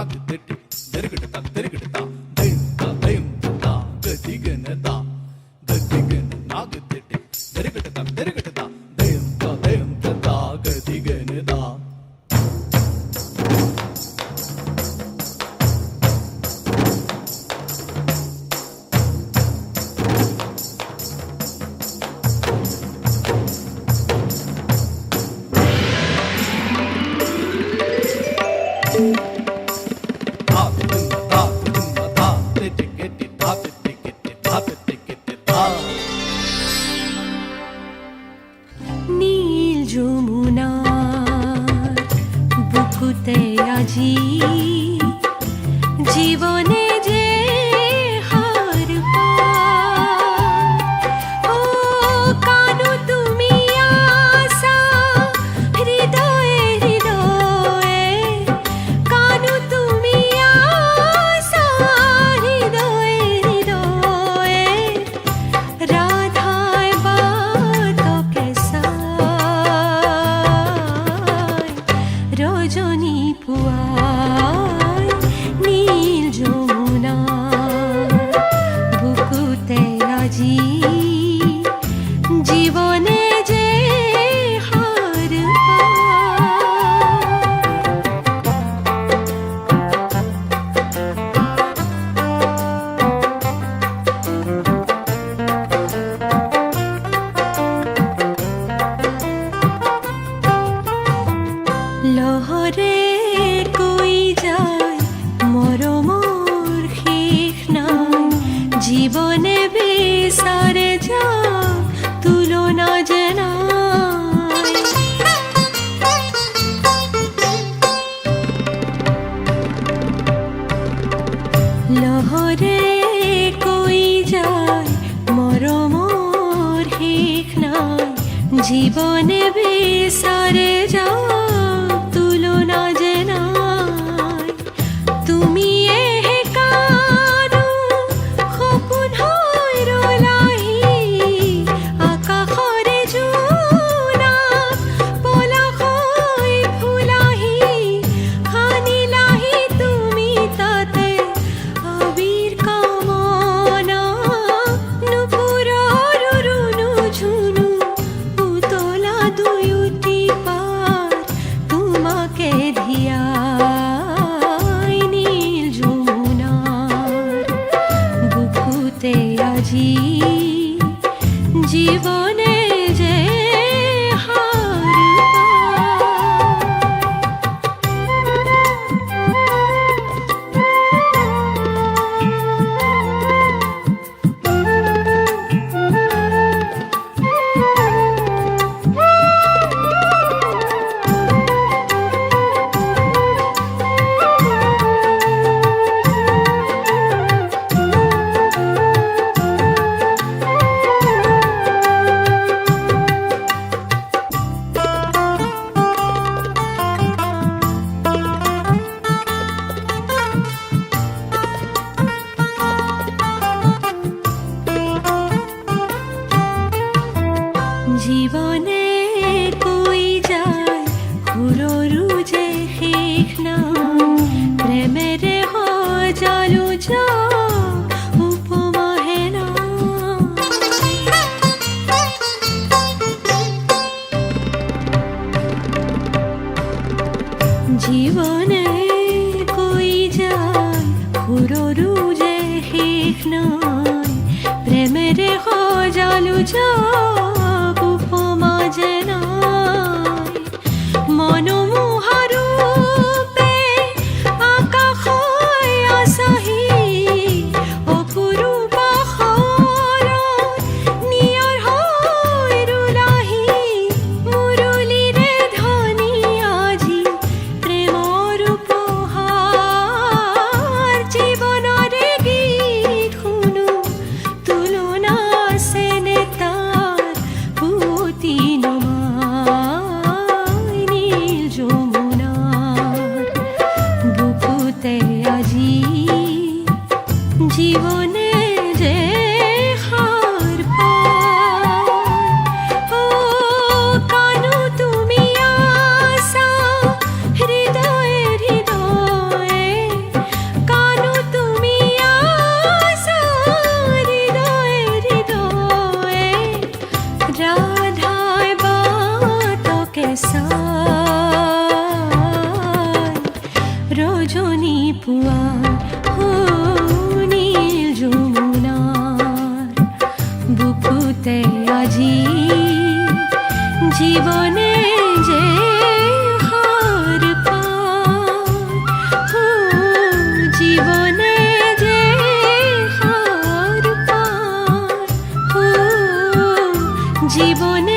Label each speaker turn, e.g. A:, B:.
A: நாக்கு தெட்டி
B: தெருக்கிட்டு தான் தெரு মাঝি জীবন জীবনে বিসরে যাও তুলনা যেন লহরে কই যায় মরমর হিক নাই। জীবনে বিসরে যাও তুলনা যেন তুমি জীবনে কই যায়? হুরু যে শেষ না প্রেমেরে হয় জালু যা জীবনে কই যায়? হুরু যে শেষ নয় প্রেমেরে সজালো যায় রজনী পুয়ার হো নীল যমুনার। বুকুতে আজি জীবনে যে হো জীবন